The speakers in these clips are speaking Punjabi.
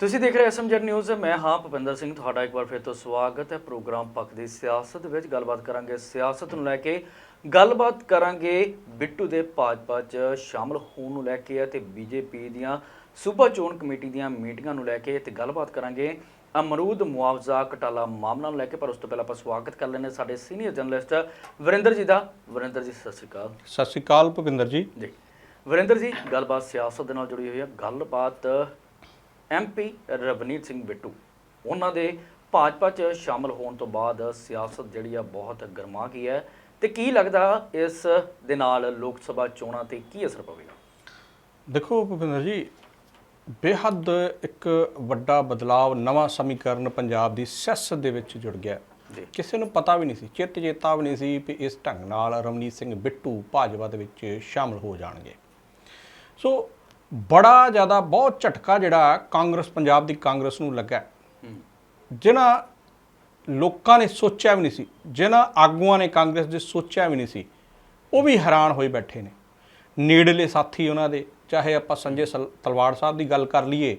ਤੁਸੀਂ ਦੇਖ ਰਹੇ ਐਸਐਮਜੈਡ ਨਿਊਜ਼ ਮੈਂ ਹਾਂ ਭੁਪਿੰਦਰ ਸਿੰਘ ਤੁਹਾਡਾ ਇੱਕ ਵਾਰ ਫਿਰ ਤੋਂ ਸਵਾਗਤ ਹੈ ਪ੍ਰੋਗਰਾਮ ਪੱਖ ਦੀ ਸਿਆਸਤ ਵਿੱਚ। ਗੱਲਬਾਤ ਕਰਾਂਗੇ ਸਿਆਸਤ ਨੂੰ ਲੈ ਕੇ। ਗੱਲਬਾਤ ਕਰਾਂਗੇ ਬਿੱਟੂ ਦੇ ਭਾਜਪਾ 'ਚ ਸ਼ਾਮਲ ਹੋਣ ਨੂੰ ਲੈ ਕੇ ਅਤੇ ਬੀਜੇਪੀ ਦੀਆਂ ਸੂਬਾ ਚੋਣ ਕਮੇਟੀ ਦੀਆਂ ਮੀਟਿੰਗਾਂ ਨੂੰ ਲੈ ਕੇ ਤੇ ਗੱਲਬਾਤ ਕਰਾਂਗੇ ਅਮਰੂਦ ਮੁਆਵਜ਼ਾ ਘਟਾਲਾ ਮਾਮਲਾ ਨੂੰ ਲੈ ਕੇ। ਪਰ ਉਸ ਤੋਂ ਪਹਿਲਾਂ ਆਪਾਂ ਸਵਾਗਤ ਕਰ ਲੈਂਦੇ ਸਾਡੇ ਸੀਨੀਅਰ ਜਰਨਲਿਸਟ ਵਰਿੰਦਰ ਜੀ ਦਾ। ਵਰਿੰਦਰ ਜੀ ਸਤਿ ਸ਼੍ਰੀ ਅਕਾਲ। ਸਤਿ ਸ਼੍ਰੀ ਅਕਾਲ ਭੁਪਿੰਦਰ ਜੀ। ਜੀ। ਵਰਿੰਦਰ ਜੀ ਗੱਲਬਾਤ ਸਿਆਸਤ ਦੇ ਨਾਲ ਜੁੜੀ ਹੋਈ ਹੈ। ਗੱਲਬਾਤ ਐਮਪੀ ਰਵਨੀਤ ਸਿੰਘ ਬਿੱਟੂ। ਉਹਨਾਂ ਦੇ ਭਾਜਪਾ 'ਚ ਸ਼ਾਮਲ ਹੋਣ ਤੋਂ ਬਾਅਦ ਸਿਆਸਤ ਜਿਹੜੀ ਆ ਬਹੁਤ ਗਰਮਾ ਗਈ ਹੈ। ਤੇ ਕੀ ਲੱਗਦਾ ਇਸ ਦੇ ਨਾਲ ਲੋਕ ਸਭਾ ਚੋਣਾਂ ਤੇ ਕੀ ਅਸਰ ਪਵੇਗਾ? ਦੇਖੋ ਭੁਪਿੰਦਰ ਜੀ ਬੇਹੱਦ ਇੱਕ ਵੱਡਾ ਬਦਲਾਵ ਨਵਾਂ ਸਮੀਕਰਨ ਪੰਜਾਬ ਦੀ ਸਿਆਸਤ ਦੇ ਵਿੱਚ ਜੁੜ ਗਿਆ। ਕਿਸੇ ਨੂੰ ਪਤਾ ਵੀ ਨਹੀਂ ਸੀ ਚਿੱਤ ਚੇਤਾ ਵੀ ਨਹੀਂ ਸੀ ਕਿ ਇਸ ਢੰਗ ਨਾਲ ਰਮਨੀਤ ਸਿੰਘ ਬਿੱਟੂ ਭਾਜਪਾ ਦੇ ਵਿੱਚ ਸ਼ਾਮਲ ਹੋ ਜਾਣਗੇ। ਸੋ ਬੜਾ ਜ਼ਿਆਦਾ, ਬਹੁਤ ਝਟਕਾ ਜਿਹੜਾ ਕਾਂਗਰਸ, ਪੰਜਾਬ ਦੀ ਕਾਂਗਰਸ ਨੂੰ ਲੱਗਾ। ਜਿਨ੍ਹਾਂ ਲੋਕਾਂ ਨੇ ਸੋਚਿਆ ਵੀ ਨਹੀਂ ਸੀ ਜਿਨ੍ਹਾਂ ਆਗੂਆਂ ਨੇ ਕਾਂਗਰਸ ਦੇ ਸੋਚਿਆ ਵੀ ਨਹੀਂ ਸੀ, ਉਹ ਵੀ ਹੈਰਾਨ ਹੋਏ ਬੈਠੇ ਨੇ। ਨੇੜਲੇ ਸਾਥੀ ਉਹਨਾਂ ਦੇ, ਚਾਹੇ ਆਪਾਂ ਸੰਜੇ ਸਲ- ਤਲਵਾੜ ਸਾਹਿਬ ਦੀ ਗੱਲ ਕਰ ਲਈਏ,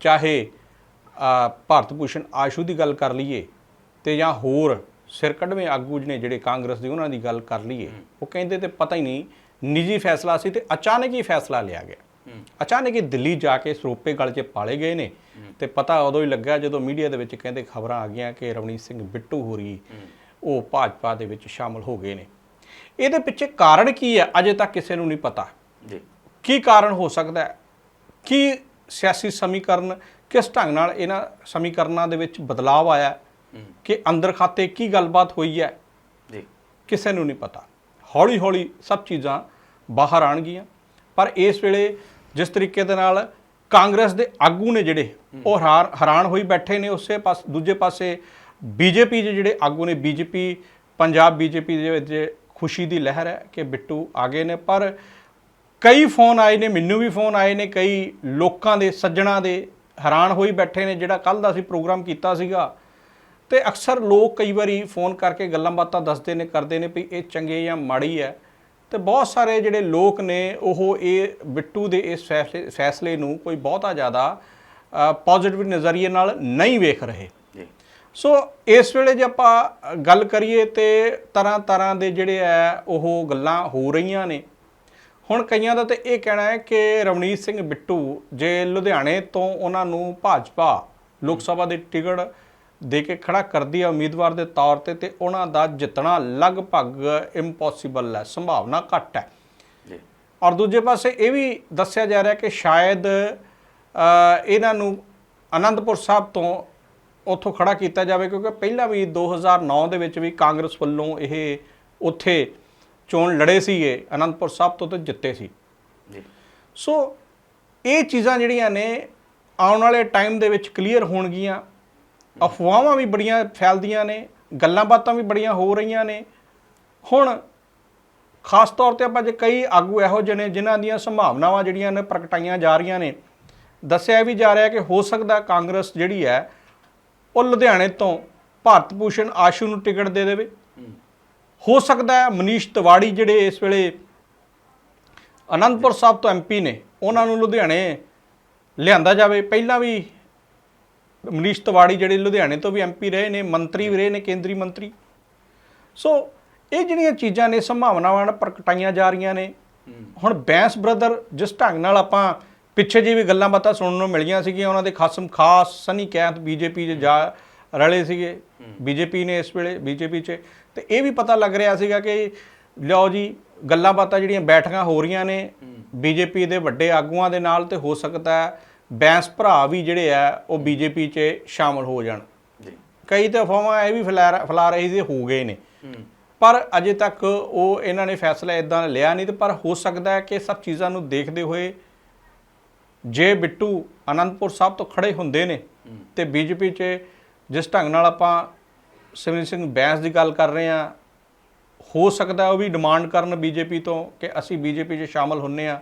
ਚਾਹੇ ਭਾਰਤ ਭੂਸ਼ਣ ਆਸ਼ੂ ਦੀ ਗੱਲ ਕਰ ਲਈਏ ਤੇ ਜਾਂ ਹੋਰ ਸਿਰ ਕੱਢਵੇਂ ਆਗੂ ਨੇ ਜਿਹੜੇ ਕਾਂਗਰਸ ਦੇ ਉਹਨਾਂ ਦੀ ਗੱਲ ਕਰ ਲਈਏ, ਉਹ ਕਹਿੰਦੇ ਤੇ ਪਤਾ ਹੀ ਨਹੀਂ, ਨਿੱਜੀ ਫੈਸਲਾ ਸੀ ਤੇ ਅਚਾਨਕ ਹੀ ਫੈਸਲਾ ਲਿਆ ਗਿਆ। ਅਚਾਨਕ ਹੀ ਦਿੱਲੀ ਜਾ ਕੇ ਸਰੋਪੇ ਗਲ 'ਚ ਪਾਲੇ ਗਏ ਨੇ ਤੇ ਪਤਾ ਉਦੋਂ ਹੀ ਲੱਗਾ ਜਦੋਂ ਮੀਡੀਆ ਦੇ ਵਿੱਚ ਕਹਿੰਦੇ ਖਬਰਾਂ ਆ ਗਈਆਂ ਕਿ ਰਵਨੀਤ ਸਿੰਘ ਬਿੱਟੂ ਹੋਰੀ ਉਹ ਭਾਜਪਾ ਦੇ ਵਿੱਚ ਸ਼ਾਮਲ ਹੋ ਗਏ ਨੇ। ਇਹਦੇ ਪਿੱਛੇ ਕਾਰਨ ਕੀ ਹੈ? ਅਜੇ ਤੱਕ ਕਿਸੇ ਨੂੰ ਨਹੀਂ ਪਤਾ। ਜੀ। ਕੀ ਕਾਰਨ ਹੋ ਸਕਦਾ ਹੈ? ਕੀ ਸਿਆਸੀ ਸਮੀਕਰਨ ਕਿਸ ਢੰਗ ਨਾਲ ਇਹਨਾਂ ਸਮੀਕਰਨਾਂ ਦੇ ਵਿੱਚ ਬਦਲਾਅ ਆਇਆ ਕਿ ਅੰਦਰ ਖਾਤੇ ਕੀ ਗੱਲਬਾਤ ਹੋਈ ਹੈ? ਜੀ। ਕਿਸੇ ਨੂੰ ਨਹੀਂ ਪਤਾ। ਹੌਲੀ ਹੌਲੀ ਸਭ ਚੀਜ਼ਾਂ ਬਾਹਰ ਆਣਗੀਆਂ ਪਰ ਇਸ ਵੇਲੇ ਜਿਸ ਤਰੀਕੇ ਦੇ ਨਾਲ ਕਾਂਗਰਸ ਦੇ ਆਗੂ ਨੇ ਜਿਹੜੇ, ਉਹ ਹੈਰਾਨ ਹੈਰਾਨ ਹੋਈ ਬੈਠੇ ਨੇ ਉਸੇ ਪਾਸ, ਦੂਜੇ ਪਾਸੇ ਬੀਜੇਪੀ ਦੇ ਜਿਹੜੇ ਆਗੂ ਨੇ, ਬੀਜੇਪੀ, ਪੰਜਾਬ ਬੀਜੇਪੀ ਦੇ ਵਿੱਚ ਖੁਸ਼ੀ ਦੀ ਲਹਿਰ ਹੈ ਕਿ ਬਿੱਟੂ ਆ ਗਏ ਨੇ। ਪਰ ਕਈ ਫੋਨ ਆਏ ਨੇ, ਮੈਨੂੰ ਵੀ ਫੋਨ ਆਏ ਨੇ, ਕਈ ਲੋਕਾਂ ਦੇ, ਸੱਜਣਾ ਦੇ ਹੈਰਾਨ ਹੋਈ ਬੈਠੇ ਨੇ, ਜਿਹੜਾ ਕੱਲ ਦਾ ਅਸੀਂ ਪ੍ਰੋਗਰਾਮ ਕੀਤਾ ਸੀਗਾ। ਤੇ ਅਕਸਰ ਲੋਕ ਕਈ ਵਾਰੀ ਫੋਨ ਕਰਕੇ ਗੱਲਾਂ ਬਾਤਾਂ ਦੱਸਦੇ ਨੇ, ਕਰਦੇ ਨੇ ਵੀ ਇਹ ਚੰਗੇ ਜਾਂ ਮਾੜੀ ਹੈ। ਤੇ ਬਹੁਤ ਸਾਰੇ ਜਿਹੜੇ ਲੋਕ ਨੇ ਉਹ ਇਹ ਬਿੱਟੂ ਦੇ ਇਸ ਫੈਸਲੇ ਫੈਸਲੇ ਨੂੰ ਕੋਈ ਬਹੁਤਾ ਜ਼ਿਆਦਾ ਪੋਜ਼ਿਟਿਵ ਨਜ਼ਰੀਏ ਨਾਲ ਨਹੀਂ ਵੇਖ ਰਹੇ। ਜੀ। ਸੋ ਇਸ ਵੇਲੇ ਜੇ ਆਪਾਂ ਗੱਲ ਕਰੀਏ ਤੇ ਤਰ੍ਹਾਂ ਤਰ੍ਹਾਂ ਦੇ ਜਿਹੜੇ ਆ ਉਹ ਗੱਲਾਂ ਹੋ ਰਹੀਆਂ ਨੇ। ਹੁਣ ਕਈਆਂ ਦਾ ਤੇ ਇਹ ਕਹਿਣਾ ਹੈ ਕਿ ਰਵਨੀਤ ਸਿੰਘ ਬਿੱਟੂ ਜੇ ਲੁਧਿਆਣੇ ਤੋਂ ਉਹਨਾਂ ਨੂੰ ਭਾਜਪਾ ਲੋਕ ਸਭਾ ਦੇ ਟਿਕਟ ਦੇ ਕੇ ਖੜਾ ਕਰਦੀ ਹੈ ਉਮੀਦਵਾਰ ਦੇ ਤੌਰ ਤੇ ਤੇ ਉਹਨਾਂ ਦਾ ਜਿੱਤਣਾ ਲਗਭਗ ਇੰਪੋਸੀਬਲ ਹੈ ਸੰਭਾਵਨਾ ਘੱਟ ਹੈ। ਔਰ ਦੂਜੇ ਪਾਸੇ ਇਹ ਵੀ ਦੱਸਿਆ ਜਾ ਰਿਹਾ ਕਿ ਸ਼ਾਇਦ ਇਹਨਾਂ ਨੂੰ ਆਨੰਦਪੁਰ ਸਾਹਿਬ ਤੋਂ ਉੱਥੋਂ ਖੜਾ ਕੀਤਾ ਜਾਵੇ ਕਿਉਂਕਿ ਪਹਿਲਾਂ ਵੀ 2009 ਦੇ ਵਿੱਚ ਵੀ ਕਾਂਗਰਸ ਵੱਲੋਂ ਇਹ ਉੱਥੇ ਚੋਣ ਲੜੇ ਸੀਗੇ ਆਨੰਦਪੁਰ ਸਾਹਿਬ ਤੋਂ ਤੇ ਜਿੱਤੇ ਸੀ। ਜੀ। ਸੋ ਇਹ ਚੀਜ਼ਾਂ ਜਿਹੜੀਆਂ ਨੇ ਆਉਣ ਵਾਲੇ ਟਾਈਮ ਦੇ ਵਿੱਚ ਕਲੀਅਰ ਹੋਣਗੀਆਂ। ਅਫਵਾਹਾਂ ਵੀ ਬੜੀਆਂ ਫੈਲਦੀਆਂ ਨੇ ਗੱਲਾਂ ਬਾਤਾਂ ਵੀ ਬੜੀਆਂ ਹੋ ਰਹੀਆਂ ਨੇ। ਹੁਣ ਖਾਸ ਤੌਰ ਤੇ ਆਪਾਂ ਜੇ ਕਈ ਆਗੂ ਇਹੋ ਜਿਹੇ ਨੇ ਜਿਨ੍ਹਾਂ ਦੀਆਂ ਸੰਭਾਵਨਾਵਾਂ ਜਿਹੜੀਆਂ ਨੇ ਪ੍ਰਗਟਾਈਆਂ ਜਾ ਰਹੀਆਂ ਨੇ, ਦੱਸਿਆ ਵੀ ਜਾ ਰਿਹਾ ਕਿ ਹੋ ਸਕਦਾ ਕਾਂਗਰਸ ਜਿਹੜੀ ਹੈ, ਉਹ ਲੁਧਿਆਣੇ ਤੋਂ ਭਾਰਤ ਭੂਸ਼ਣ ਆਸ਼ੂ ਨੂੰ ਟਿਕਟ ਦੇ ਦੇਵੇ। ਹੋ ਸਕਦਾ ਹੈ ਮਨੀਸ਼ ਤਿਵਾੜੀ ਜਿਹੜੇ ਇਸ ਵੇਲੇ ਅਨੰਦਪੁਰ ਸਾਹਿਬ ਤੋਂ ਐਮਪੀ ਨੇ, ਉਹਨਾਂ ਨੂੰ ਲੁਧਿਆਣੇ ਲਿਆਂਦਾ ਜਾਵੇ। ਪਹਿਲਾਂ ਵੀ ਮਨੀਸ਼ ਤਿਵਾੜੀ ਜਿਹੜੇ ਲੁਧਿਆਣੇ ਤੋਂ ਵੀ ਐਮਪੀ ਰਹੇ ਨੇ ਮੰਤਰੀ ਵੀ ਰਹੇ ਨੇ ਕੇਂਦਰੀ ਮੰਤਰੀ। ਸੋ ਇਹ ਜਿਹੜੀਆਂ ਚੀਜ਼ਾਂ ਨੇ ਸੰਭਾਵਨਾਵਾਂ ਨਾਲ ਪ੍ਰਗਟਾਈਆਂ ਜਾ ਰਹੀਆਂ ਨੇ। ਹੁਣ ਬੈਂਸ ਬ੍ਰਦਰ ਜਿਸ ਢੰਗ ਨਾਲ ਆਪਾਂ ਪਿੱਛੇ ਜੀ ਵੀ ਗੱਲਾਂ ਬਾਤਾਂ ਸੁਣਨ ਨੂੰ ਮਿਲੀਆਂ ਸੀਗੀਆਂ ਉਹਨਾਂ ਦੇ ਖਾਸਮ ਖਾਸ ਸਨੀ ਕੈਂਤ ਬੀਜੇਪੀ 'ਚ ਜਾ ਰਲੇ ਸੀਗੇ। ਬੀਜੇਪੀ ਨੇ ਇਸ ਵੇਲੇ ਬੀਜੇਪੀ 'ਚ। ਤੇ ਇਹ ਵੀ ਪਤਾ ਲੱਗ ਰਿਹਾ ਸੀਗਾ ਕਿ ਲਿਓ ਜੀ ਗੱਲਾਂ ਬਾਤਾਂ ਜਿਹੜੀਆਂ ਬੈਠਕਾਂ ਹੋ ਰਹੀਆਂ ਨੇ ਬੀਜੇਪੀ ਦੇ ਵੱਡੇ ਆਗੂਆਂ ਦੇ ਨਾਲ ਤੇ ਹੋ ਸਕਦਾ ਹੈ। ਬੈਂਸ ਭਰਾ ਵੀ ਜਿਹੜੇ ਆ ਉਹ ਬੀਜੇਪੀ 'ਚ ਸ਼ਾਮਲ ਹੋ ਜਾਣ। ਜੀ। ਕਈ ਤਾਂ ਅਫਵਾਹਾਂ ਇਹ ਵੀ ਫੈਲਾ ਫੈਲਾ ਰਹੀ ਸੀ ਹੋ ਗਏ ਨੇ। ਪਰ ਅਜੇ ਤੱਕ ਉਹ ਇਹਨਾਂ ਨੇ ਫੈਸਲਾ ਇਦਾਂ ਲਿਆ ਨਹੀਂ ਤੇ ਪਰ ਹੋ ਸਕਦਾ ਹੈ ਕਿ ਸਭ ਚੀਜ਼ਾਂ ਨੂੰ ਦੇਖਦੇ ਹੋਏ ਜੇ ਬਿੱਟੂ ਅਨੰਦਪੁਰ ਸਾਹਿਬ ਤੋਂ ਖੜੇ ਹੁੰਦੇ ਨੇ ਤੇ ਬੀਜੇਪੀ 'ਚ ਜਿਸ ਢੰਗ ਨਾਲ ਆਪਾਂ ਸਿਮਰਨ ਸਿੰਘ ਬੈਂਸ ਦੀ ਗੱਲ ਕਰ ਰਹੇ ਹਾਂ ਹੋ ਸਕਦਾ ਉਹ ਵੀ ਡਿਮਾਂਡ ਕਰਨ ਬੀਜੇਪੀ ਤੋਂ ਕਿ ਅਸੀਂ ਬੀਜੇਪੀ 'ਚ ਸ਼ਾਮਲ ਹੁੰਨੇ ਆ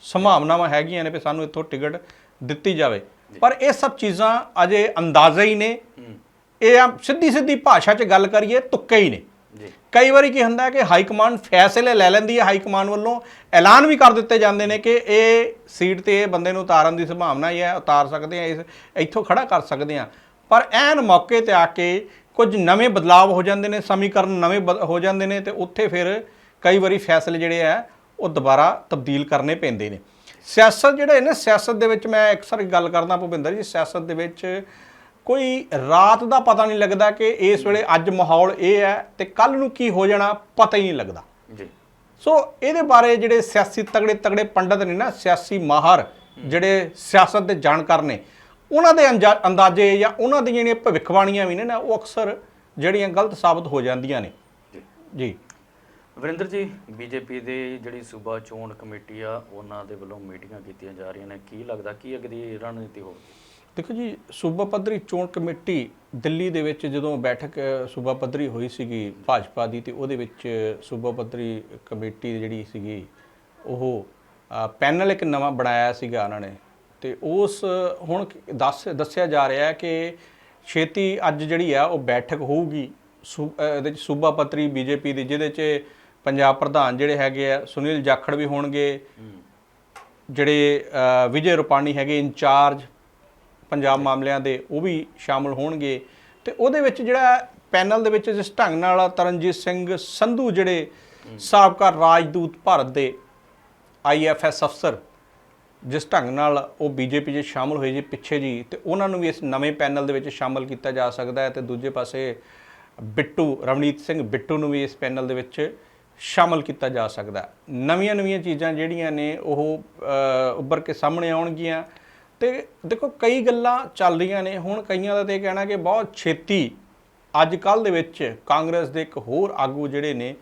ਸੰਭਾਵਨਾਵਾਂ ਹੈਗੀਆਂ ਨੇ ਕਿ ਸਾਨੂੰ ਇੱਥੋਂ ਟਿਕਟ ਦਿੱਤੀ ਜਾਵੇ। ਪਰ ਇਹ ਸਭ ਚੀਜ਼ਾਂ ਅਜੇ ਅੰਦਾਜ਼ਾ ਹੀ ਨੇ। ਇਹ ਆ ਸਿੱਧੀ ਸਿੱਧੀ ਭਾਸ਼ਾ 'ਚ ਗੱਲ ਕਰੀਏ ਤੁੱਕੇ ਹੀ ਨੇ। ਜੀ। ਕਈ ਵਾਰੀ ਕੀ ਹੁੰਦਾ ਹੈ ਕਿ ਹਾਈ ਕਮਾਂਡ ਫੈਸਲੇ ਲੈ ਲੈਂਦੀ ਹੈ ਹਾਈ ਕਮਾਂਡ ਵੱਲੋਂ ਐਲਾਨ ਵੀ ਕਰ ਦਿੱਤੇ ਜਾਂਦੇ ਨੇ ਕਿ ਇਹ ਸੀਟ ਤੇ ਇਹ ਬੰਦੇ ਨੂੰ ਉਤਾਰਨ ਦੀ ਸੰਭਾਵਨਾ ਹੀ ਹੈ ਉਤਾਰ ਸਕਦੇ ਆ ਇਸ ਇੱਥੋਂ ਖੜਾ ਕਰ ਸਕਦੇ ਆ ਪਰ ਐਨ ਮੌਕੇ ਤੇ ਆ ਕੇ ਕੁਝ ਨਵੇਂ ਬਦਲਾਵ ਹੋ ਜਾਂਦੇ ਨੇ ਸਮੀਕਰਨ ਨਵੇਂ ਹੋ ਜਾਂਦੇ ਨੇ ਤੇ ਉੱਥੇ ਫਿਰ ਕਈ ਵਾਰੀ ਫੈਸਲੇ ਜਿਹੜੇ ਆ ਉਹ ਦੁਬਾਰਾ ਤਬਦੀਲ ਕਰਨੇ ਪੈਂਦੇ ਨੇ। ਸਿਆਸਤ ਜਿਹੜੇ ਨੇ ਸਿਆਸਤ ਦੇ ਵਿੱਚ ਮੈਂ ਅਕਸਰ ਗੱਲ ਕਰਦਾ ਭੁਪਿੰਦਰ ਜੀ ਸਿਆਸਤ ਦੇ ਵਿੱਚ ਕੋਈ ਰਾਤ ਦਾ ਪਤਾ ਨਹੀਂ ਲੱਗਦਾ ਕਿ ਇਸ ਵੇਲੇ ਅੱਜ ਮਾਹੌਲ ਇਹ ਹੈ ਤੇ ਕੱਲ ਨੂੰ ਕੀ ਹੋ ਜਾਣਾ ਪਤਾ ਹੀ ਨਹੀਂ ਲੱਗਦਾ। ਜੀ। ਸੋ ਇਹਦੇ ਬਾਰੇ ਜਿਹੜੇ ਸਿਆਸੀ ਤਗੜੇ ਤਗੜੇ ਪੰਡਤ ਨੇ ਨਾ ਸਿਆਸੀ ਮਾਹਰ ਜਿਹੜੇ ਸਿਆਸਤ ਦੇ ਜਾਣਕਾਰ ਨੇ ਉਹਨਾਂ ਦੇ ਅੰਦਾਜ਼ੇ ਜਾਂ ਉਹਨਾਂ ਦੀਆਂ ਜਿਹੜੀਆਂ ਭਵਿੱਖਬਾਣੀਆਂ ਵੀ ਨੇ ਨਾ ਉਹ ਅਕਸਰ ਜਿਹੜੀਆਂ ਗਲਤ ਸਾਬਤ ਹੋ ਜਾਂਦੀਆਂ ਨੇ। ਜੀ। ਵਰਿੰਦਰ ਜੀ, ਬੀਜੇਪੀ ਦੇ ਜਿਹੜੀ ਸੂਬਾ ਚੋਣ ਕਮੇਟੀ ਆ, ਉਹਨਾਂ ਦੇ ਵੱਲੋਂ ਮੀਟਿੰਗਾਂ ਕੀਤੀਆਂ ਜਾ ਰਹੀਆਂ ਨੇ। ਕੀ ਲੱਗਦਾ, ਕੀ ਅਗਲੀ ਰਣਨੀਤੀ ਹੋਵੇਗੀ ਦੇਖੋ ਜੀ, ਸੂਬਾ ਪੱਧਰੀ ਚੋਣ ਕਮੇਟੀ ਦਿੱਲੀ ਦੇ ਵਿੱਚ ਜਦੋਂ ਬੈਠਕ ਸੂਬਾ ਪੱਧਰੀ ਹੋਈ ਸੀਗੀ ਭਾਜਪਾ ਦੀ ਤੇ ਉਹਦੇ ਵਿੱਚ ਸੂਬਾ ਪੱਧਰੀ ਕਮੇਟੀ ਜਿਹੜੀ ਸੀਗੀ, ਉਹ ਪੈਨਲ ਇੱਕ ਨਵਾਂ ਬਣਾਇਆ ਸੀਗਾ ਉਹਨਾਂ ਨੇ। ਤੇ ਉਸ, ਹੁਣ ਦੱਸ, ਦੱਸਿਆ ਜਾ ਰਿਹਾ ਹੈ ਕਿ ਛੇਤੀ ਅੱਜ ਜਿਹੜੀ ਆ, ਉਹ ਬੈਠਕ ਹੋਊਗੀ। ਸੂ- ਇਹਦੇ ਚ ਸੂਬਾ ਪੱਧਰੀ ਬੀਜੇਪੀ ਦੀ, ਜਿਹਦੇ ਚ ਪੰਜਾਬ ਪ੍ਰਧਾਨ ਜਿਹੜੇ ਹੈਗੇ ਆ, ਸੁਨੀਲ ਜਾਖੜ ਵੀ ਹੋਣਗੇ। ਜਿਹੜੇ ਵਿਜੇ ਰੁਪਾਣੀ ਹੈਗੇ ਇੰਚਾਰਜ ਪੰਜਾਬ ਮਾਮਲਿਆਂ ਦੇ, ਉਹ ਵੀ ਸ਼ਾਮਲ ਹੋਣਗੇ। ਤੇ ਉਹਦੇ ਵਿੱਚ ਜਿਹੜਾ ਪੈਨਲ ਦੇ ਵਿੱਚ ਜਿਸ ਢੰਗ ਨਾਲ ਤਰਨਜੀਤ ਸਿੰਘ ਸੰਧੂ ਜਿਹੜੇ ਸਾਬਕਾ ਰਾਜਦੂਤ ਭਾਰਤ ਦੇ ਆਈਐਫਐਸ ਅਫਸਰ, ਜਿਸ ਢੰਗ ਨਾਲ ਉਹ ਬੀਜੇਪੀ 'ਚ ਸ਼ਾਮਲ ਹੋਏ ਜੀ ਪਿੱਛੇ ਜੀ, ਤੇ ਉਹਨਾਂ ਨੂੰ ਵੀ ਇਸ ਨਵੇਂ ਪੈਨਲ ਦੇ ਵਿੱਚ ਸ਼ਾਮਲ ਕੀਤਾ ਜਾ ਸਕਦਾ ਹੈ। ਤੇ ਦੂਜੇ ਪਾਸੇ ਬਿੱਟੂ, ਰਵਨੀਤ ਸਿੰਘ ਬਿੱਟੂ ਨੂੰ ਵੀ ਇਸ ਪੈਨਲ ਦੇ ਵਿੱਚ ਸ਼ਾਮਲ ਕੀਤਾ ਜਾ ਸਕਦਾ ਨਵੀਆਂ ਨਵੀਆਂ ਚੀਜ਼ਾਂ ਜਿਹੜੀਆਂ ਨੇ ਉਹ ਉੱਭਰ ਕੇ ਸਾਹਮਣੇ ਆਉਣਗੀਆਂ। ਤੇ ਦੇਖੋ, ਕਈ ਗੱਲਾਂ ਚੱਲ ਰਹੀਆਂ ਨੇ। ਹੁਣ ਕਈਆਂ ਦਾ ਤੇ ਇਹ ਕਹਿਣਾ ਕਿ ਬਹੁਤ ਛੇਤੀ ਅੱਜ ਕੱਲ ਦੇ ਵਿੱਚ ਕਾਂਗਰਸ ਦੇ ਇੱਕ ਹੋਰ ਆਗੂ ਜਿਹੜੇ ਨੇ,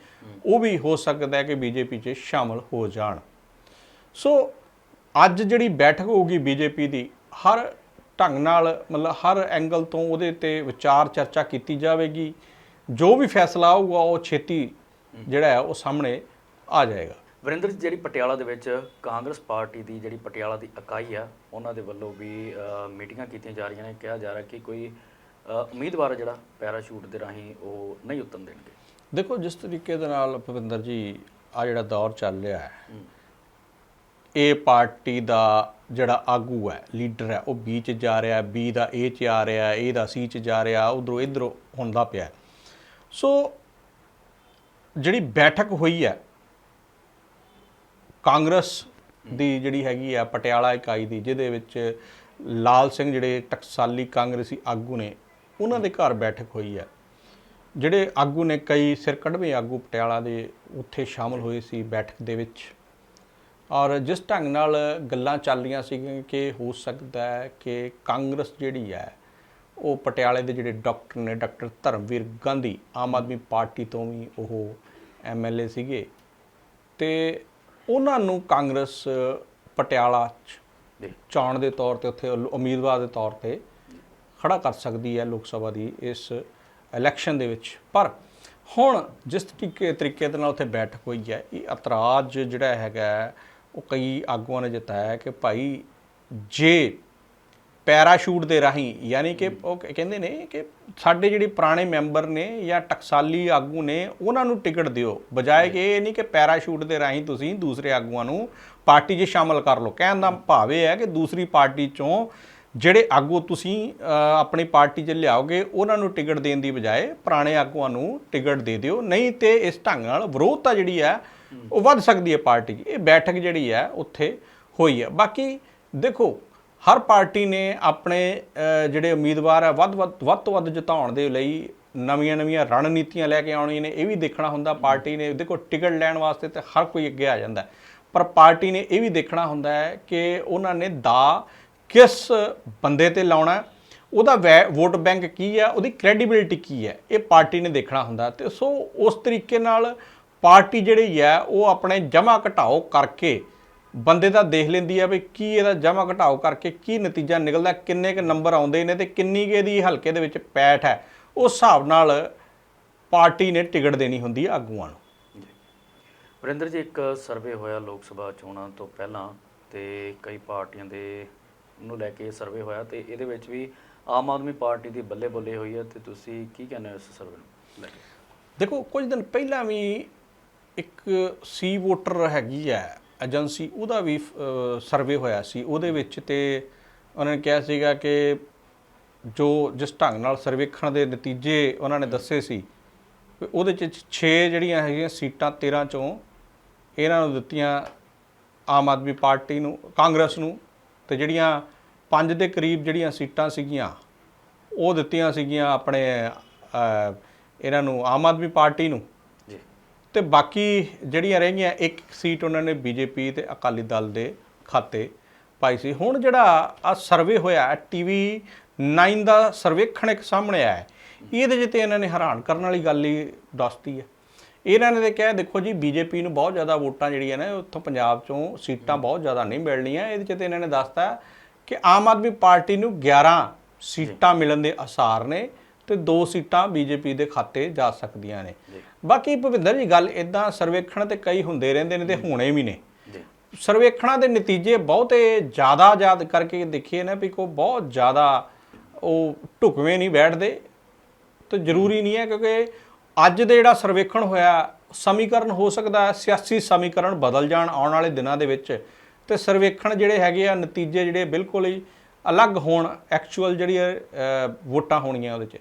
ਉਹ ਵੀ ਹੋ ਸਕਦਾ ਹੈ ਕਿ ਬੀਜੇਪੀ 'ਚ ਸ਼ਾਮਲ ਹੋ ਜਾਣ। ਸੋ ਅੱਜ ਜਿਹੜੀ ਬੈਠਕ ਹੋਊਗੀ ਬੀਜੇਪੀ ਦੀ, ਹਰ ਢੰਗ ਨਾਲ, ਮਤਲਬ ਹਰ ਐਂਗਲ ਤੋਂ ਉਹਦੇ ਤੇ ਵਿਚਾਰ ਚਰਚਾ ਕੀਤੀ ਜਾਵੇਗੀ। ਜੋ ਵੀ ਫੈਸਲਾ ਆਊਗਾ, ਉਹ ਛੇਤੀ ਜਿਹੜਾ ਹੈ ਉਹ ਸਾਹਮਣੇ ਆ ਜਾਏਗਾ। ਵਰਿੰਦਰ ਜੀ ਜਿਹੜੀ ਪਟਿਆਲਾ ਦੇ ਵਿੱਚ ਕਾਂਗਰਸ ਪਾਰਟੀ ਦੀ ਜਿਹੜੀ ਪਟਿਆਲਾ ਦੀ ਇਕਾਈ ਆ ਉਹਨਾਂ ਦੇ ਵੱਲੋਂ ਵੀ ਮੀਟਿੰਗਾਂ ਕੀਤੀਆਂ ਜਾ ਰਹੀਆਂ ਨੇ। ਕਿਹਾ ਜਾ ਰਿਹਾ ਕਿ ਕੋਈ ਉਮੀਦਵਾਰ ਜਿਹੜਾ ਪੈਰਾਸ਼ੂਟ ਦੇ ਰਾਹੀਂ ਉਹ ਨਹੀਂ ਉਤਰਨ ਦੇਣਗੇ। ਦੇਖੋ ਜਿਸ ਤਰੀਕੇ ਦੇ ਨਾਲ ਭਵਿੰਦਰ ਜੀ ਆ ਜਿਹੜਾ ਦੌਰ ਚੱਲ ਰਿਹਾ ਹੈ ਹੂੰ। ਇਹ ਪਾਰਟੀ ਦਾ ਜਿਹੜਾ ਆਗੂ ਹੈ ਲੀਡਰ ਹੈ ਉਹ ਬੀ ਚ ਜਾ ਰਿਹਾ ਬੀ ਦਾ ਏ ਚ ਆ ਰਿਹਾ ਏ ਦਾ ਸੀ ਚ ਜਾ ਰਿਹਾ ਉਧਰੋਂ ਇਧਰੋਂ ਹੁੰਦਾ ਪਿਆ ਸੋ ਜਿਹੜੀ ਬੈਠਕ ਹੋਈ ਹੈ, ਕਾਂਗਰਸ ਦੀ ਜਿਹੜੀ ਹੈਗੀ ਆ, ਪਟਿਆਲਾ ਇਕਾਈ ਦੀ, ਜਿਹਦੇ ਵਿੱਚ ਲਾਲ ਸਿੰਘ ਜਿਹੜੇ ਟਕਸਾਲੀ ਕਾਂਗਰਸੀ ਆਗੂ ਨੇ, ਉਹਨਾਂ ਦੇ ਘਰ ਬੈਠਕ ਹੋਈ ਹੈ। ਜਿਹੜੇ ਆਗੂ ਨੇ ਕਈ ਸਿਰ ਕੱਢਵੇਂ ਆਗੂ ਪਟਿਆਲਾ ਦੇ ਉੱਥੇ ਸ਼ਾਮਲ ਹੋਏ ਸੀ ਬੈਠਕ ਦੇ ਵਿੱਚ। ਔਰ ਜਿਸ ਢੰਗ ਨਾਲ ਗੱਲਾਂ ਚੱਲ ਰਹੀਆਂ ਸੀ ਕਿ ਹੋ ਸਕਦਾ ਹੈ ਕਿ ਕਾਂਗਰਸ ਜਿਹੜੀ ਹੈ ਉਹ ਪਟਿਆਲੇ ਦੇ ਜਿਹੜੇ ਡਾਕਟਰ ਨੇ ਡਾਕਟਰ ਧਰਮਵੀਰ ਗਾਂਧੀ ਆਮ ਆਦਮੀ ਪਾਰਟੀ ਤੋਂ ਵੀ ਉਹ ਐਮਐਲਏ ਸੀਗੇ ਤੇ ਉਹਨਾਂ ਨੂੰ ਕਾਂਗਰਸ ਪਟਿਆਲਾ 'ਚ ਚੋਣ ਦੇ ਤੌਰ ਤੇ ਉੱਥੇ ਉਮੀਦਵਾਰ ਦੇ ਤੌਰ ਤੇ ਖੜਾ ਕਰ ਸਕਦੀ ਹੈ ਲੋਕ ਸਭਾ ਦੀ ਇਸ ਇਲੈਕਸ਼ਨ ਦੇ ਵਿੱਚ। ਪਰ ਹੁਣ ਜਿਸ ਤਰੀਕੇ ਤਰੀਕੇ ਦੇ ਨਾਲ ਉੱਥੇ ਬੈਠਕ ਹੋਈ ਹੈ ਇਹ ਇਤਰਾਜ਼ ਜਿਹੜਾ ਹੈਗਾ ਉਹ ਕਈ ਆਗੂਆਂ ਨੇ ਜਤਾਇਆ ਕਿ ਭਾਈ ਜੇ ਪੈਰਾਸ਼ੂਟ ਦੇ ਰਾਹੀਂ ਯਾਨੀ ਕਿ ਉਹ ਕਹਿੰਦੇ ਨੇ ਕਿ ਸਾਡੇ ਜਿਹੜੇ ਪੁਰਾਣੇ ਮੈਂਬਰ ਨੇ ਜਾਂ ਟਕਸਾਲੀ ਆਗੂ ਨੇ ਉਹਨਾਂ ਨੂੰ ਟਿਕਟ ਦਿਓ। ਬਜਾਏ ਕਿ ਇਹ ਨਹੀਂ ਕਿ ਪੈਰਾਸ਼ੂਟ ਦੇ ਰਾਹੀਂ ਤੁਸੀਂ ਦੂਸਰੇ ਆਗੂਆਂ ਨੂੰ ਪਾਰਟੀ 'ਚ ਸ਼ਾਮਲ ਕਰ ਲਓ। ਕਹਿਣ ਦਾ ਭਾਵ ਇਹ ਹੈ ਕਿ ਦੂਸਰੀ ਪਾਰਟੀ 'ਚੋਂ ਜਿਹੜੇ ਆਗੂ ਤੁਸੀਂ ਆਪਣੀ ਪਾਰਟੀ 'ਚ ਲਿਆਓਗੇ ਉਹਨਾਂ ਨੂੰ ਟਿਕਟ ਦੇਣ ਦੀ ਬਜਾਏ ਪੁਰਾਣੇ ਆਗੂਆਂ ਨੂੰ ਟਿਕਟ ਦੇ ਦਿਓ। ਨਹੀਂ ਤੇ ਇਸ ਢੰਗ ਨਾਲ ਵਿਰੋਧਤਾ ਜਿਹੜੀ ਹੈ ਉਹ ਵੱਧ ਸਕਦੀ ਹੈ ਪਾਰਟੀ 'ਚ। ਇਹ ਬੈਠਕ ਜਿਹੜੀ ਹੈ ਉੱਥੇ ਹੋਈ ਹੈ। ਬਾਕੀ ਦੇਖੋ ਹਰ ਪਾਰਟੀ ਨੇ ਆਪਣੇ ਜਿਹੜੇ ਉਮੀਦਵਾਰ ਆ, ਵੱਧ ਵੱਧ ਵੱਧ ਤੋਂ ਵੱਧ ਜਿਤਾਉਣ ਦੇ ਲਈ ਨਵੀਆਂ ਨਵੀਆਂ ਰਣਨੀਤੀਆਂ ਲੈ ਕੇ ਆਉਣੀਆਂ ਨੇ। ਇਹ ਵੀ ਦੇਖਣਾ ਹੁੰਦਾ, ਪਾਰਟੀ ਨੇ ਦੇਖੋ ਟਿਕਟ ਲੈਣ ਵਾਸਤੇ ਤੇ ਹਰ ਕੋਈ ਅੱਗੇ ਆ ਜਾਂਦਾ। ਪਰ ਪਾਰਟੀ ਨੇ ਇਹ ਵੀ ਦੇਖਣਾ ਹੁੰਦਾ ਹੈ ਕਿ ਉਹਨਾਂ ਨੇ ਦਾ ਕਿਸ ਬੰਦੇ ਤੇ ਲਾਉਣਾ ਉਹਦਾ ਵੈ- ਵੋਟ ਬੈਂਕ ਕੀ ਹੈ, ਉਹਦੀ ਕ੍ਰੈਡੀਬਿਲਿਟੀ ਕੀ ਹੈ, ਇਹ ਪਾਰਟੀ ਨੇ ਦੇਖਣਾ ਹੁੰਦਾ। ਤੇ ਸੋ ਉਸ ਤਰੀਕੇ ਨਾਲ ਪਾਰਟੀ ਜਿਹੜੀ ਹੈ, ਉਹ ਆਪਣੇ ਜਮਾ ਘਟਾਓ ਕਰਕੇ ਬੰਦੇ ਦਾ ਦੇਖ ਲੈਂਦੀ ਆ ਵੀ ਕੀ ਇਹਦਾ ਜਮਾ ਘਟਾਓ ਕਰਕੇ ਕੀ ਨਤੀਜਾ ਨਿਕਲਦਾ ਕਿੰਨੇ ਕ ਨੰਬਰ ਆਉਂਦੇ ਨੇ ਤੇ ਕਿੰਨੀ ਕੁ ਇਹਦੀ ਹਲਕੇ ਦੇ ਵਿੱਚ ਪੈਠ ਹੈ। ਉਸ ਹਿਸਾਬ ਨਾਲ ਪਾਰਟੀ ਨੇ ਟਿਕਟ ਦੇਣੀ ਹੁੰਦੀ ਹੈ ਆਗੂਆਂ ਨੂੰ। ਜੀ ਵਰਿੰਦਰ ਜੀ ਇੱਕ ਸਰਵੇ ਹੋਇਆ ਲੋਕ ਸਭਾ ਚੋਣਾਂ ਤੋਂ ਪਹਿਲਾਂ ਤੇ ਕਈ ਪਾਰਟੀਆਂ ਦੇ ਨੂੰ ਲੈ ਕੇ ਸਰਵੇ ਹੋਇਆ ਤੇ ਇਹਦੇ ਵਿੱਚ ਵੀ ਆਮ ਆਦਮੀ ਪਾਰਟੀ ਦੀ ਬੱਲੇ ਬੱਲੇ ਹੋਈ ਹੈ ਤੇ ਤੁਸੀਂ ਕੀ ਕਹਿੰਦੇ ਹੋ ਇਸ ਸਰਵੇ ਨੂੰ ਲੈ ਕੇ? ਦੇਖੋ ਕੁਝ ਦਿਨ ਪਹਿਲਾਂ ਵੀ ਇੱਕ ਸੀ ਵੋਟਰ ਹੈਗੀ ਹੈ ਏਜੰਸੀ ਉਹਦਾ ਵੀ ਸਰਵੇ ਹੋਇਆ ਸੀ। ਉਹਦੇ ਵਿੱਚ ਤੇ ਉਹਨਾਂ ਨੇ ਕਿਹਾ ਸੀਗਾ ਕਿ ਜੋ ਜਿਸ ਢੰਗ ਨਾਲ ਸਰਵੇਖਣ ਦੇ ਨਤੀਜੇ ਉਹਨਾਂ ਨੇ ਦੱਸੇ ਸੀ ਉਹਦੇ ਚ 6 ਜਿਹੜੀਆਂ ਹੈਗੀਆਂ ਸੀਟਾਂ 13 ਚੋਂ ਇਹਨਾਂ ਨੂੰ ਦਿੱਤੀਆਂ ਆਮ ਆਦਮੀ ਪਾਰਟੀ ਨੂੰ, ਕਾਂਗਰਸ ਨੂੰ ਤੇ ਜਿਹੜੀਆਂ ਪੰਜ ਦੇ ਕਰੀਬ ਜਿਹੜੀਆਂ ਸੀਟਾਂ ਸੀਗੀਆਂ, ਉਹ ਦਿੱਤੀਆਂ ਸੀਗੀਆਂ ਆਪਣੇ ਇਹਨਾਂ ਨੂੰ, ਆਮ ਆਦਮੀ ਪਾਰਟੀ ਨੂੰ। ਤੇ ਬਾਕੀ ਜਿਹੜੀਆਂ ਰਹਿ ਗਈਆਂ ਇੱਕ ਸੀਟ ਉਹਨਾਂ ਨੇ ਬੀਜੇਪੀ ਤੇ ਅਕਾਲੀ ਦਲ ਦੇ ਖਾਤੇ ਪਾਈ ਸੀ। ਹੁਣ ਜਿਹੜਾ ਆ ਸਰਵੇ ਹੋਇਆ ਟੀਵੀ 9 ਦਾ ਸਰਵੇਖਣ ਇੱਕ ਸਾਹਮਣੇ ਆਇਆ ਇਹਦੇ 'ਚ ਤੇ ਇਹਨਾਂ ਨੇ ਹੈਰਾਨ ਕਰਨ ਵਾਲੀ ਗੱਲ ਹੀ ਦੱਸਤੀ ਹੈ। ਇਹਨਾਂ ਨੇ ਤੇ ਕਿਹਾ, ਦੇਖੋ ਜੀ, ਬੀਜੇਪੀ ਨੂੰ ਬਹੁਤ ਜ਼ਿਆਦਾ ਵੋਟਾਂ ਜਿਹੜੀਆਂ ਨੇ, ਉੱਥੋਂ ਪੰਜਾਬ ਚੋਂ ਸੀਟਾਂ ਬਹੁਤ ਜ਼ਿਆਦਾ ਨਹੀਂ ਮਿਲਣੀਆਂ। ਇਹਦੇ 'ਚ ਤੇ ਇਹਨਾਂ ਨੇ ਦੱਸਤਾ ਕਿ ਆਮ ਆਦਮੀ ਪਾਰਟੀ ਨੂੰ 11 ਸੀਟਾਂ ਮਿਲਣ ਦੇ ਆਸਾਰ ਨੇ। ਤੇ ਦੋ ਸੀਟਾਂ ਬੀਜੇਪੀ ਦੇ ਖਾਤੇ ਜਾ ਸਕਦੀਆਂ ਨੇ। ਬਾਕੀ ਭਵਿੰਦਰ ਜੀ ਗੱਲ ਇਦਾਂ ਸਰਵੇਖਣ ਤੇ ਕਈ ਹੁੰਦੇ ਰਹਿੰਦੇ ਨੇ ਤੇ ਹੋਣੇ ਵੀ ਨੇ। ਸਰਵੇਖਣਾਂ ਦੇ ਨਤੀਜੇ ਬਹੁਤੇ ਜ਼ਿਆਦਾ ਯਾਦ ਕਰਕੇ ਦੇਖੀਏ ਨਾ ਵੀ ਕੋ ਬਹੁਤ ਜ਼ਿਆਦਾ ਉਹ ਢੁਕਵੇਂ ਨਹੀਂ ਬੈਠਦੇ। ਤੇ ਜ਼ਰੂਰੀ ਨਹੀਂ ਹੈ ਕਿਉਂਕਿ ਅੱਜ ਦੇ ਜਿਹੜਾ ਸਰਵੇਖਣ ਹੋਇਆ ਸਮੀਕਰਨ ਹੋ ਸਕਦਾ ਹੈ ਸਿਆਸੀ ਸਮੀਕਰਨ ਬਦਲ ਜਾਣ ਆਉਣ ਵਾਲੇ ਦਿਨਾਂ ਦੇ ਵਿੱਚ। ਤੇ ਸਰਵੇਖਣ ਜਿਹੜੇ ਹੈਗੇ ਆ ਨਤੀਜੇ ਜਿਹੜੇ ਬਿਲਕੁਲ ਹੀ ਅਲੱਗ ਹੋਣ ਐਕਚੁਅਲ ਜਿਹੜੀ ਵੋਟਾਂ ਹੋਣੀਆਂ ਉਹਦੇ 'ਚ।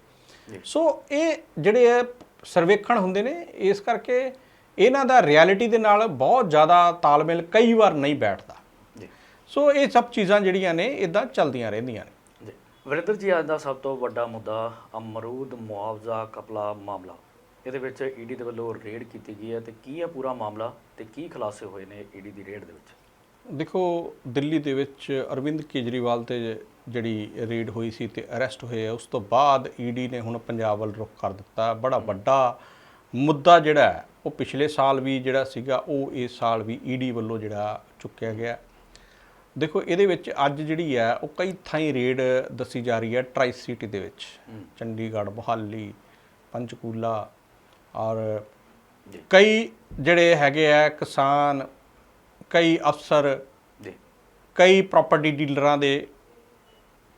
ਸੋ ਇਹ ਜਿਹੜੇ ਆ ਸਰਵੇਖਣ ਹੁੰਦੇ ਨੇ ਇਸ ਕਰਕੇ ਇਹਨਾਂ ਦਾ ਰਿਐਲਿਟੀ ਦੇ ਨਾਲ ਬਹੁਤ ਜ਼ਿਆਦਾ ਤਾਲਮੇਲ ਕਈ ਵਾਰ ਨਹੀਂ ਬੈਠਦਾ। ਜੀ। ਸੋ ਇਹ ਸਭ ਚੀਜ਼ਾਂ ਜਿਹੜੀਆਂ ਨੇ ਇਦਾਂ ਚੱਲਦੀਆਂ ਰਹਿੰਦੀਆਂ ਨੇ। ਜੀ। ਵਰਿੰਦਰ ਜੀ ਅੱਜ ਦਾ ਸਭ ਤੋਂ ਵੱਡਾ ਮੁੱਦਾ ਅਮਰੂਦ ਮੁਆਵਜ਼ਾ ਕਪਲਾ ਮਾਮਲਾ। ਇਹਦੇ ਵਿੱਚ ਈਡੀ ਦੇ ਵੱਲੋਂ ਰੇਡ ਕੀਤੀ ਗਈ ਹੈ ਤੇ ਕੀ ਹੈ ਪੂਰਾ ਮਾਮਲਾ ਤੇ ਕੀ ਖੁਲਾਸੇ ਹੋਏ ਨੇ ਈਡੀ ਦੀ ਰੇਡ ਦੇ ਵਿੱਚ? ਦੇਖੋ ਦਿੱਲੀ ਦੇ ਵਿੱਚ ਅਰਵਿੰਦ ਕੇਜਰੀਵਾਲ ਤੇ ਜਿਹੜੀ ਰੇਡ ਹੋਈ ਸੀ ਤੇ ਅਰੈਸਟ ਹੋਏ ਆ ਉਸ ਤੋਂ ਬਾਅਦ ਈਡੀ ਨੇ ਹੁਣ ਪੰਜਾਬ ਵੱਲ ਰੁਖ ਕਰ ਦਿੱਤਾ। ਬੜਾ ਵੱਡਾ ਮੁੱਦਾ ਜਿਹੜਾ ਉਹ ਪਿਛਲੇ ਸਾਲ ਵੀ ਜਿਹੜਾ ਸੀਗਾ ਉਹ ਇਸ ਸਾਲ ਵੀ ਈਡੀ ਵੱਲੋਂ ਜਿਹੜਾ ਚੁੱਕਿਆ ਗਿਆ। ਦੇਖੋ ਇਹਦੇ ਵਿੱਚ ਅੱਜ ਜਿਹੜੀ ਹੈ ਉਹ ਕਈ ਥਾਈਂ ਰੇਡ ਦੱਸੀ ਜਾ ਰਹੀ ਹੈ ਟਰਾਈ ਸਿਟੀ ਦੇ ਵਿੱਚ। ਚੰਡੀਗੜ੍ਹ ਮੁਹਾਲੀ ਪੰਚਕੂਲਾ ਔਰ ਕਈ ਜਿਹੜੇ ਹੈਗੇ ਆ ਕਿਸਾਨ ਕਈ ਅਫਸਰ ਕਈ ਪ੍ਰਾਪਰਟੀ ਡੀਲਰਾਂ ਦੇ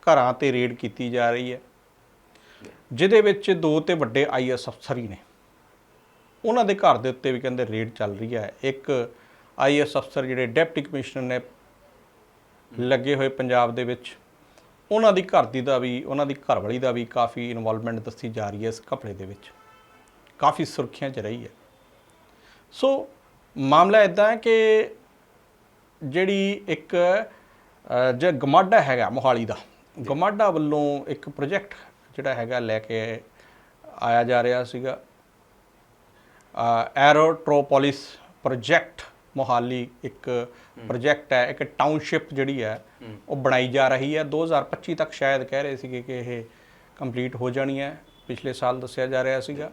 ਘਰਾਂ ਤੇ ਰੇਡ ਕੀਤੀ ਜਾ ਰਹੀ ਹੈ ਜਿਹਦੇ ਵਿੱਚ ਦੋ ਤੇ ਵੱਡੇ ਆਈਐਸ ਅਫਸਰ ਹੀ ਨੇ। ਉਹਨਾਂ ਦੇ ਘਰ ਦੇ ਉੱਤੇ ਵੀ ਕਹਿੰਦੇ ਰੇਡ ਚੱਲ ਰਹੀ ਹੈ। ਇੱਕ ਆਈਐਸ ਅਫਸਰ ਜਿਹੜੇ ਡਿਪਟੀ ਕਮਿਸ਼ਨਰ ਨੇ ਲੱਗੇ ਹੋਏ ਪੰਜਾਬ ਦੇ ਵਿੱਚ ਉਹਨਾਂ ਦੀ ਘਰ ਦੀ ਦਾ ਵੀ ਉਹਨਾਂ ਦੀ ਘਰਵਾਲੀ ਦਾ ਵੀ ਕਾਫੀ ਇਨਵੋਲਵਮੈਂਟ ਦੱਸੀ ਜਾ ਰਹੀ ਹੈ ਇਸ ਘਪਲੇ ਦੇ ਵਿੱਚ। ਕਾਫੀ ਸੁਰਖੀਆਂ 'ਚ ਰਹੀ ਹੈ। ਸੋ ਮਾਮਲਾ ਇਦਾਂ ਹੈ ਕਿ ਜਿਹੜੀ ਇੱਕ ਅ, ਜੇ ਗਮਾਡਾ ਹੈਗਾ ਮੋਹਾਲੀ ਦਾ ਗਮਾਡਾ ਵੱਲੋਂ ਇੱਕ ਪ੍ਰੋਜੈਕਟ ਜਿਹੜਾ ਹੈਗਾ ਲੈ ਕੇ ਆਇਆ ਜਾ ਰਿਹਾ ਸੀਗਾ। ਐਰੋਟ੍ਰੋਪੋਲਿਸ ਪ੍ਰੋਜੈਕਟ ਮੋਹਾਲੀ ਇੱਕ ਪ੍ਰੋਜੈਕਟ ਹੈ ਇੱਕ ਟਾਊਨਸ਼ਿਪ ਜਿਹੜੀ ਹੈ ਉਹ ਬਣਾਈ ਜਾ ਰਹੀ ਹੈ। 2025 ਤੱਕ ਸ਼ਾਇਦ ਕਹਿ ਰਹੇ ਸੀਗੇ ਕਿ ਇਹ ਕੰਪਲੀਟ ਹੋ ਜਾਣੀ ਹੈ ਪਿਛਲੇ ਸਾਲ ਦੱਸਿਆ ਜਾ ਰਿਹਾ ਸੀਗਾ।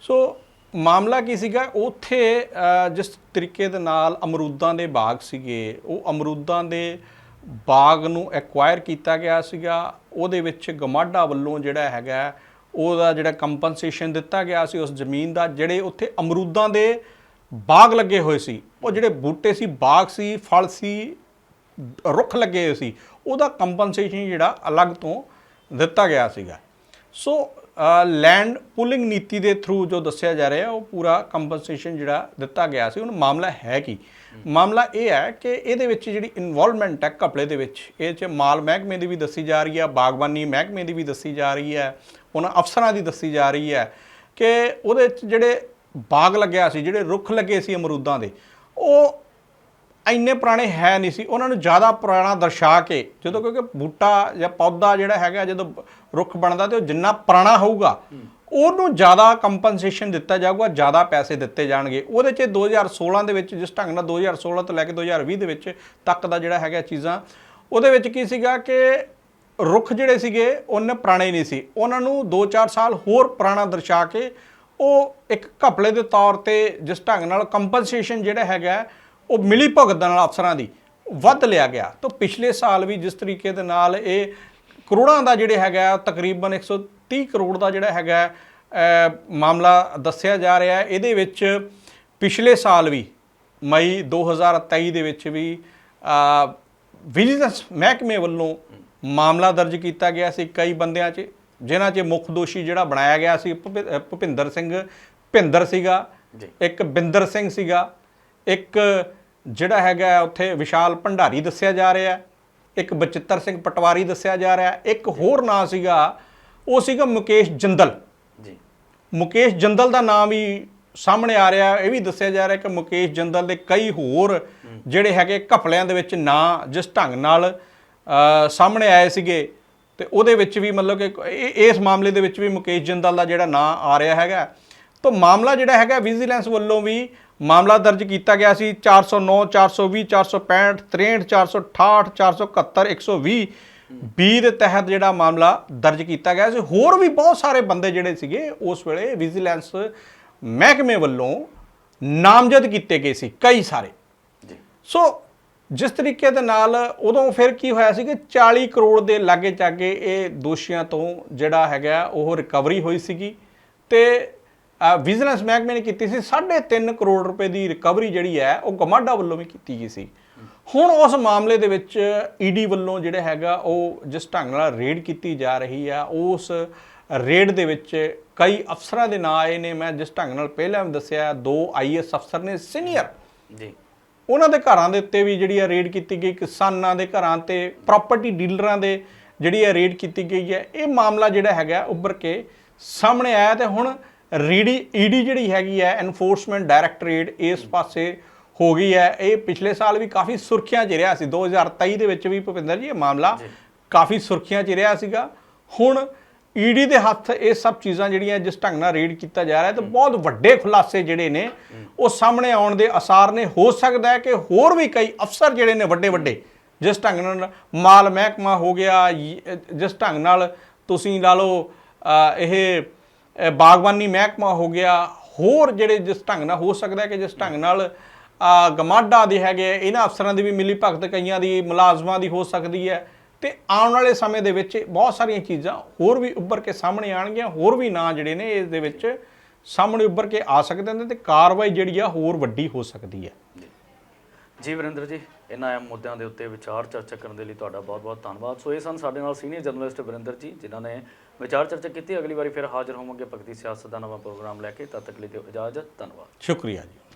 ਸੋ ਮਾਮਲਾ ਕੀ ਸੀਗਾ? ਉੱਥੇ ਜਿਸ ਤਰੀਕੇ ਦੇ ਨਾਲ ਅਮਰੂਦਾਂ ਦੇ ਬਾਗ ਸੀਗੇ ਉਹ ਅਮਰੂਦਾਂ ਦੇ ਬਾਗ ਨੂੰ ਐਕਵਾਇਰ ਕੀਤਾ ਗਿਆ ਸੀਗਾ, ਉਹਦੇ ਵਿੱਚ ਗਮਾਡਾ ਵੱਲੋਂ ਜਿਹੜਾ ਹੈਗਾ, ਉਹਦਾ ਜਿਹੜਾ ਕੰਪਨਸੇਸ਼ਨ ਦਿੱਤਾ ਗਿਆ ਸੀ ਉਸ ਜ਼ਮੀਨ ਦਾ, ਜਿਹੜੇ ਉੱਥੇ ਅਮਰੂਦਾਂ ਦੇ ਬਾਗ ਲੱਗੇ ਹੋਏ ਸੀ। ਉਹ ਜਿਹੜੇ ਬੂਟੇ ਸੀ, ਬਾਗ ਸੀ, ਫਲ ਸੀ, ਰੁੱਖ ਲੱਗੇ ਹੋਏ ਸੀ, ਉਹਦਾ ਕੰਪਨਸੇਸ਼ਨ ਜਿਹੜਾ ਅਲੱਗ ਤੋਂ ਦਿੱਤਾ ਗਿਆ ਸੀਗਾ। ਸੋ ਲੈਂਡ ਪੁਲਿੰਗ ਨੀਤੀ ਦੇ ਥਰੂ ਜੋ ਦੱਸਿਆ ਜਾ ਰਿਹਾ, ਉਹ ਪੂਰਾ ਕੰਪਨਸੇਸ਼ਨ ਜਿਹੜਾ ਦਿੱਤਾ ਗਿਆ ਸੀ, ਹੁਣ ਮਾਮਲਾ ਹੈ ਕੀ? ਮਾਮਲਾ ਇਹ ਹੈ ਕਿ ਇਹਦੇ ਵਿੱਚ ਜਿਹੜੀ ਇਨਵੋਲਵਮੈਂਟ ਹੈ ਘਪਲੇ ਦੇ ਵਿੱਚ, ਇਹ ਚ ਮਾਲ ਮਹਿਕਮੇ ਦੀ ਵੀ ਦੱਸੀ ਜਾ ਰਹੀ ਹੈ, ਬਾਗਬਾਨੀ ਮਹਿਕਮੇ ਦੀ ਵੀ ਦੱਸੀ ਜਾ ਰਹੀ ਹੈ ਉਹਨਾਂ ਅਫਸਰਾਂ ਦੀ ਦੱਸੀ ਜਾ ਰਹੀ ਹੈ ਕਿ ਉਹਦੇ ਵਿੱਚ ਜਿਹੜੇ ਬਾਗ ਲੱਗਿਆ ਸੀ, ਜਿਹੜੇ ਰੁੱਖ ਲੱਗੇ ਸੀ ਅਮਰੂਦਾਂ ਦੇ, ਉਹ ਇੰਨੇ ਪੁਰਾਣੇ ਹੈ ਨਹੀਂ ਸੀ, ਉਹਨਾਂ ਨੂੰ ਜ਼ਿਆਦਾ ਪੁਰਾਣਾ ਦਰਸਾ ਕੇ, ਜਦੋਂ ਕਿਉਂਕਿ ਬੂਟਾ ਜਾਂ ਪੌਦਾ ਜਿਹੜਾ ਹੈਗਾ, ਜਦੋਂ ਰੁੱਖ ਬਣਦਾ ਤੇ ਉਹ ਜਿੰਨਾ ਪੁਰਾਣਾ ਹੋਊਗਾ, ਉਹਨੂੰ ਜ਼ਿਆਦਾ ਕੰਪਨਸੇਸ਼ਨ ਦਿੱਤਾ ਜਾਊਗਾ, ਜ਼ਿਆਦਾ ਪੈਸੇ ਦਿੱਤੇ ਜਾਣਗੇ। ਉਹਦੇ 'ਚ 2016 ਦੇ ਵਿੱਚ, ਜਿਸ ਢੰਗ ਨਾਲ 2016 ਤੋਂ ਲੈ ਕੇ 2020 ਦੇ ਵਿੱਚ ਤੱਕ ਦਾ ਜਿਹੜਾ ਹੈਗਾ ਚੀਜ਼ਾਂ, ਉਹਦੇ ਵਿੱਚ ਕੀ ਸੀਗਾ ਕਿ ਰੁੱਖ ਜਿਹੜੇ ਸੀਗੇ ਉਹਨੇ ਪੁਰਾਣੇ ਨਹੀਂ ਸੀ। ਉਹਨਾਂ ਨੂੰ 2-4 ਸਾਲ ਹੋਰ ਪੁਰਾਣਾ ਦਰਸਾ ਕੇ, ਉਹ ਇੱਕ ਘਪਲੇ ਦੇ ਤੌਰ ਤੇ ਜਿਸ ਢੰਗ ਨਾਲ ਕੰਪਨਸੇਸ਼ਨ ਜਿਹੜਾ ਹੈਗਾ ਉਹ ਮਿਲੀ ਭੁਗਤ ਨਾਲ ਅਫਸਰਾਂ ਦੀ ਵੱਧ ਲਿਆ ਗਿਆ। ਤਾਂ ਪਿਛਲੇ ਸਾਲ ਵੀ ਜਿਸ ਤਰੀਕੇ ਦੇ ਨਾਲ ਇਹ ਕਰੋੜਾਂ ਦਾ ਜਿਹੜੇ ਹੈਗਾ ਤਕਰੀਬਨ 130 ਕਰੋੜ ਦਾ ਜਿਹੜਾ ਹੈਗਾ ਮਾਮਲਾ ਦੱਸਿਆ ਜਾ ਰਿਹਾ ਹੈ। ਇਹਦੇ ਵਿੱਚ ਪਿਛਲੇ ਸਾਲ ਵੀ ਮਈ 2023 ਦੇ ਵਿੱਚ ਵੀ ਵਿਜੀਲੈਂਸ ਮਹਿਕਮੇ ਵੱਲੋਂ ਮਾਮਲਾ ਦਰਜ ਕੀਤਾ ਗਿਆ ਸੀ ਕਈ ਬੰਦਿਆਂ 'ਚ ਜਿਨ੍ਹਾਂ 'ਚ ਮੁੱਖ ਦੋਸ਼ੀ ਜਿਹੜਾ ਬਣਾਇਆ ਗਿਆ ਸੀ ਭੁਪਿੰਦਰ ਸਿੰਘ ਭਿੰਦਰ ਸੀਗਾ ਇੱਕ ਬਿੰਦਰ ਸਿੰਘ ਸੀਗਾ ਇੱਕ ਜਿਹੜਾ ਹੈਗਾ ਉੱਥੇ ਵਿਸ਼ਾਲ ਭੰਡਾਰੀ ਦੱਸਿਆ ਜਾ ਰਿਹਾ ਇੱਕ ਬਚਿੱਤਰ ਸਿੰਘ ਪਟਵਾਰੀ ਦੱਸਿਆ ਜਾ ਰਿਹਾ ਇੱਕ ਹੋਰ ਨਾਂ ਸੀਗਾ ਉਹ ਸੀਗਾ ਮੁਕੇਸ਼ ਜੰਦਲ। ਜੀ। ਮੁਕੇਸ਼ ਜੰਦਲ ਦਾ ਨਾਮ ਵੀ ਸਾਹਮਣੇ ਆ ਰਿਹਾ। ਇਹ ਵੀ ਦੱਸਿਆ ਜਾ ਰਿਹਾ ਕਿ ਮੁਕੇਸ਼ ਜੰਦਲ ਦੇ ਕਈ ਹੋਰ ਜਿਹੜੇ ਹੈਗੇ ਘਪਲਿਆਂ ਦੇ ਵਿੱਚ ਨਾਂ ਜਿਸ ਢੰਗ ਨਾਲ ਸਾਹਮਣੇ ਆਏ ਸੀਗੇ ਤੇ ਉਹਦੇ ਵਿੱਚ ਵੀ ਮਤਲਬ ਕਿ ਇਸ ਮਾਮਲੇ ਦੇ ਵਿੱਚ ਵੀ ਮੁਕੇਸ਼ ਜੰਦਲ ਦਾ ਜਿਹੜਾ ਨਾਂ ਆ ਰਿਹਾ ਹੈਗਾ। ਤਾਂ ਮਾਮਲਾ ਜਿਹੜਾ ਹੈਗਾ ਵਿਜੀਲੈਂਸ ਵੱਲੋਂ ਵੀ ਮਾਮਲਾ ਦਰਜ ਕੀਤਾ ਗਿਆ ਸੀ 409 420 465 63 468 471 120 20 ਦੇ ਤਹਿਤ ਜਿਹੜਾ ਮਾਮਲਾ ਦਰਜ ਕੀਤਾ ਗਿਆ ਸੀ। ਹੋਰ ਵੀ ਬਹੁਤ ਸਾਰੇ ਬੰਦੇ ਜਿਹੜੇ ਸੀਗੇ ਉਸ ਵੇਲੇ ਵਿਜੀਲੈਂਸ ਮਹਿਕਮੇ ਵੱਲੋਂ ਨਾਮਜ਼ਦ ਕੀਤੇ ਗਏ ਸੀ ਕਈ ਸਾਰੇ। ਜੀ। ਸੋ ਜਿਸ ਤਰੀਕੇ ਦੇ ਨਾਲ ਉਦੋਂ ਫਿਰ ਕੀ ਹੋਇਆ ਸੀ ਕਿ 40 ਕਰੋੜ ਦੇ ਲਾਗੇ ਚਾਗੇ ਇਹ ਦੋਸ਼ੀਆਂ ਤੋਂ ਜਿਹੜਾ ਹੈਗਾ ਉਹ ਰਿਕਵਰੀ ਹੋਈ ਸੀਗੀ ਤੇ ਵਿਜੀਲੈਂਸ ਮਹਿਕਮੇ ਨੇ ਕੀਤੀ ਸੀ 3.5 ਕਰੋੜ ਰੁਪਏ ਦੀ ਰਿਕਵਰੀ ਜਿਹੜੀ ਹੈ ਉਹ ਗਮਾਡਾ ਵੱਲੋਂ ਵੀ ਕੀਤੀ ਗਈ ਸੀ। ਹੁਣ ਉਸ ਮਾਮਲੇ ਦੇ ਵਿੱਚ ਈਡੀ ਵੱਲੋਂ ਜਿਹੜਾ ਹੈਗਾ ਉਹ ਜਿਸ ਢੰਗ ਨਾਲ ਰੇਡ ਕੀਤੀ ਜਾ ਰਹੀ ਆ ਉਸ ਰੇਡ ਦੇ ਵਿੱਚ ਕਈ ਅਫਸਰਾਂ ਦੇ ਨਾਂ ਆਏ ਨੇ। ਮੈਂ ਜਿਸ ਢੰਗ ਨਾਲ ਪਹਿਲਾਂ ਵੀ ਦੱਸਿਆ ਦੋ ਆਈਐਸ ਅਫਸਰ ਨੇ ਸੀਨੀਅਰ। ਜੀ। ਉਹਨਾਂ ਦੇ ਘਰਾਂ ਦੇ ਉੱਤੇ ਵੀ ਜਿਹੜੀ ਹੈ ਰੇਡ ਕੀਤੀ ਗਈ ਕਿਸਾਨਾਂ ਦੇ ਘਰਾਂ ਤੇ ਪ੍ਰਾਪਰਟੀ ਡੀਲਰਾਂ ਦੇ ਜਿਹੜੀ ਹੈ ਰੇਡ ਕੀਤੀ ਗਈ ਹੈ। ਇਹ ਮਾਮਲਾ ਜਿਹੜਾ ਹੈਗਾ ਉੱਭਰ ਕੇ ਸਾਹਮਣੇ ਆਇਆ ਤੇ ਹੁਣ ਰੀਡੀ ਈਡੀ ਜਿਹੜੀ ਹੈਗੀ ਹੈ ਐਨਫੋਰਸਮੈਂਟ ਡਾਇਰੈਕਟੋਰੇਟ ਇਸ ਪਾਸੇ ਹੋ ਗਈ ਹੈ। ਇਹ ਪਿਛਲੇ ਸਾਲ ਵੀ ਕਾਫੀ ਸੁਰਖੀਆਂ 'ਚ ਰਿਹਾ ਸੀ। 2023 ਦੇ ਵਿੱਚ ਵੀ ਭੁਪਿੰਦਰ ਜੀ ਇਹ ਮਾਮਲਾ ਕਾਫੀ ਸੁਰਖੀਆਂ 'ਚ ਰਿਹਾ ਸੀਗਾ। ਹੁਣ ਈਡੀ ਦੇ ਹੱਥ ਇਹ ਸਭ ਚੀਜ਼ਾਂ ਜਿਹੜੀਆਂ ਜਿਸ ਢੰਗ ਨਾਲ ਰੇਡ ਕੀਤਾ ਜਾ ਰਿਹਾ ਹੈ ਤੇ ਬਹੁਤ ਵੱਡੇ ਖੁਲਾਸੇ ਜਿਹੜੇ ਨੇ ਉਹ ਸਾਹਮਣੇ ਆਉਣ ਦੇ ਅਸਾਰ ਨੇ। ਹੋ ਸਕਦਾ ਹੈ ਕਿ ਹੋਰ ਵੀ ਕਈ ਅਫਸਰ ਜਿਹੜੇ ਨੇ ਵੱਡੇ ਵੱਡੇ ਜਿਸ ਢੰਗ ਨਾਲ ਮਾਲ ਮਹਿਕਮਾ ਹੋ ਗਿਆ ਜਿਸ ਢੰਗ ਨਾਲ ਤੁਸੀਂ ਲਾ ਲਓ ਇਹ ਬਾਗਬਾਨੀ ਮਹਿਕਮਾ ਹੋ ਗਿਆ ਹੋਰ ਜਿਹੜੇ ਜਿਸ ਢੰਗ ਨਾਲ ਹੋ ਸਕਦਾ ਹੈ ਕਿ ਜਿਸ ਢੰਗ ਨਾਲ ਅ, ਗਮਾਡਾ ਦੇ ਹੈਗੇ ਇਹਨਾਂ ਅਫਸਰਾਂ ਦੀ ਵੀ ਮਿਲੀ ਭਗਤ ਕਈਆਂ ਦੀ ਮੁਲਾਜ਼ਮਾਂ ਦੀ ਹੋ ਸਕਦੀ ਹੈ। ਤੇ ਆਉਣ ਵਾਲੇ ਸਮੇਂ ਦੇ ਵਿੱਚ ਬਹੁਤ ਸਾਰੀਆਂ ਚੀਜ਼ਾਂ ਹੋਰ ਵੀ ਉੱਭਰ ਕੇ ਸਾਹਮਣੇ ਆਣਗੀਆਂ ਹੋਰ ਵੀ ਨਾਂ ਜਿਹੜੇ ਨੇ ਇਸ ਦੇ ਵਿੱਚ ਸਾਹਮਣੇ ਉੱਭਰ ਕੇ ਆ ਸਕਦੇ ਨੇ ਤੇ ਕਾਰਵਾਈ ਜਿਹੜੀ ਆ ਹੋਰ ਵੱਡੀ ਹੋ ਸਕਦੀ ਹੈ। ਜੀ ਵਰਿੰਦਰ ਜੀ। ਇਹਨਾਂ ਅਹਿਮ ਮੁੱਦਿਆਂ ਦੇ ਉੱਤੇ ਵਿਚਾਰ ਚਰਚਾ ਕਰਨ ਦੇ ਲਈ ਤੁਹਾਡਾ ਬਹੁਤ-ਬਹੁਤ ਧੰਨਵਾਦ। ਸੋ ਇਹ ਸਨ ਸਾਡੇ ਨਾਲ ਸੀਨੀਅਰ ਜਰਨਲਿਸਟ ਵਰਿੰਦਰ ਜੀ, ਜਿਨ੍ਹਾਂ ਨੇ ਵਿਚਾਰ ਚਰਚਾ ਕੀਤੀ। ਅਗਲੀ ਵਾਰੀ ਫਿਰ ਹਾਜ਼ਰ ਹੋਵਾਂਗੇ ਭਗਤੀ ਸਿਆਸਤ ਦਾ ਨਵਾਂ ਪ੍ਰੋਗਰਾਮ ਲੈ ਕੇ। ਤਦ ਤੱਕ ਲਈ ਦਿਓ ਇਜਾਜ਼ਤ। ਧੰਨਵਾਦ। ਸ਼ੁਕਰੀਆ ਜੀ।